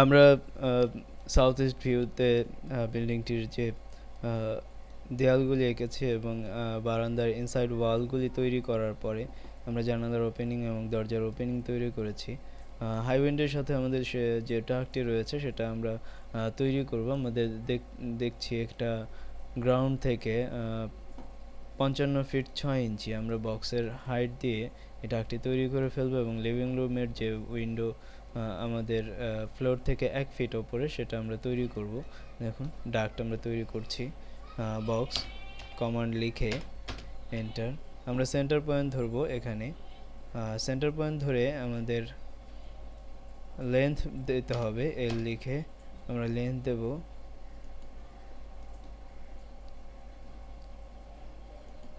আমরা south east ভিউতে বিল্ডিংটির যে দেয়ালগুলি এঁকেছি এবং বারান্দার ইনসাইড ওয়ালগুলি তৈরি করার পরে আমরা জানালার ওপেনিং এবং দরজার ওপেনিং তৈরি করেছি। হাই উইন্ডের সাথে আমাদের সে, যে ট্রাকটি রয়েছে সেটা আমরা তৈরি করব। আমাদের দেখ- দেখছি একটা গ্রাউন্ড থেকে পঞ্চান্ন ফিট ছয় ইঞ্চি। আমরা বক্সের হাইট দিয়ে এই ট্রাকটি তৈরি করে ফেলব এবং লিভিং রুমের যে উইন্ডো আমাদের ফ্লোর থেকে এক ফিট ওপরে সেটা আমরা তৈরি করব। দেখুন ডাক্ট আমরা তৈরি করছি। বক্স কমান্ড লিখে এন্টার আমরা সেন্টার পয়েন্ট ধরবো এখানে। সেন্টার পয়েন্ট ধরে আমাদের লেন্থ দিতে হবে। এল লিখে আমরা লেন্থ দেব।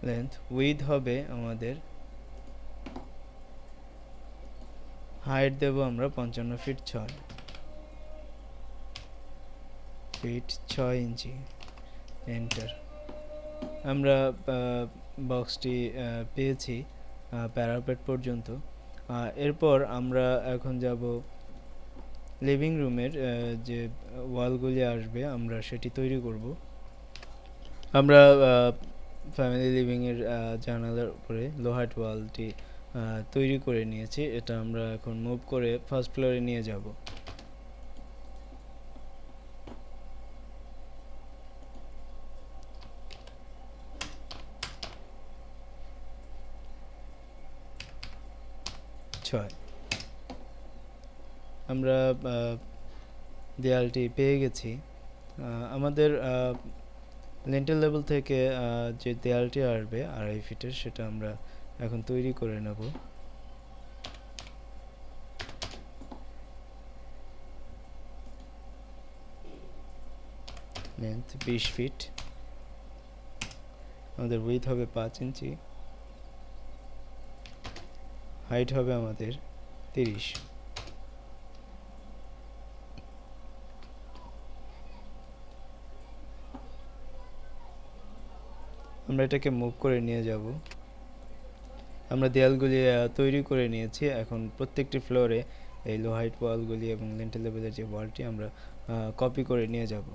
লেন্থ উইথ হবে আমাদের হাইট দেব আমরা পঞ্চান্ন ফিট ছয় ফিট ছয় ইঞ্চি এন্টার আমরা বক্সটি পেয়েছি প্যারাপেট পর্যন্ত। এরপর আমরা এখন যাব লিভিং রুমের যে ওয়ালগুলি আসবে, আমরা সেটি তৈরি করব। আমরা ফ্যামিলি লিভিংয়ের জানালার উপরে লোহাট ওয়ালটি তৈরি করে নিয়েছি। এটা আমরা এখন মুভ করে ফার্স্ট ফ্লোরে নিয়ে যাব। ছয়। আমরা দেয়ালটি পেয়ে গেছি। আমাদের লেন্টেল লেভেল থেকে যে দেয়ালটি আসবে আড়াই ফিটের সেটা আমরা এখন তৈরি করে নেব। লেন্থ বিশ ফিট আমাদের উইথ হবে পাঁচ ইঞ্চি। হাইট হবে আমাদের তিরিশ। আমরা এটাকে মুভ করে নিয়ে যাব। আমরা দেয়ালগুলি তৈরি করে নিয়েছি। এখন প্রত্যেকটি ফ্লোরে এই লোহাইট ওয়ালগুলি এবং লেন্টেল লেভেলের যে ওয়ালটি আমরা কপি করে নিয়ে যাব।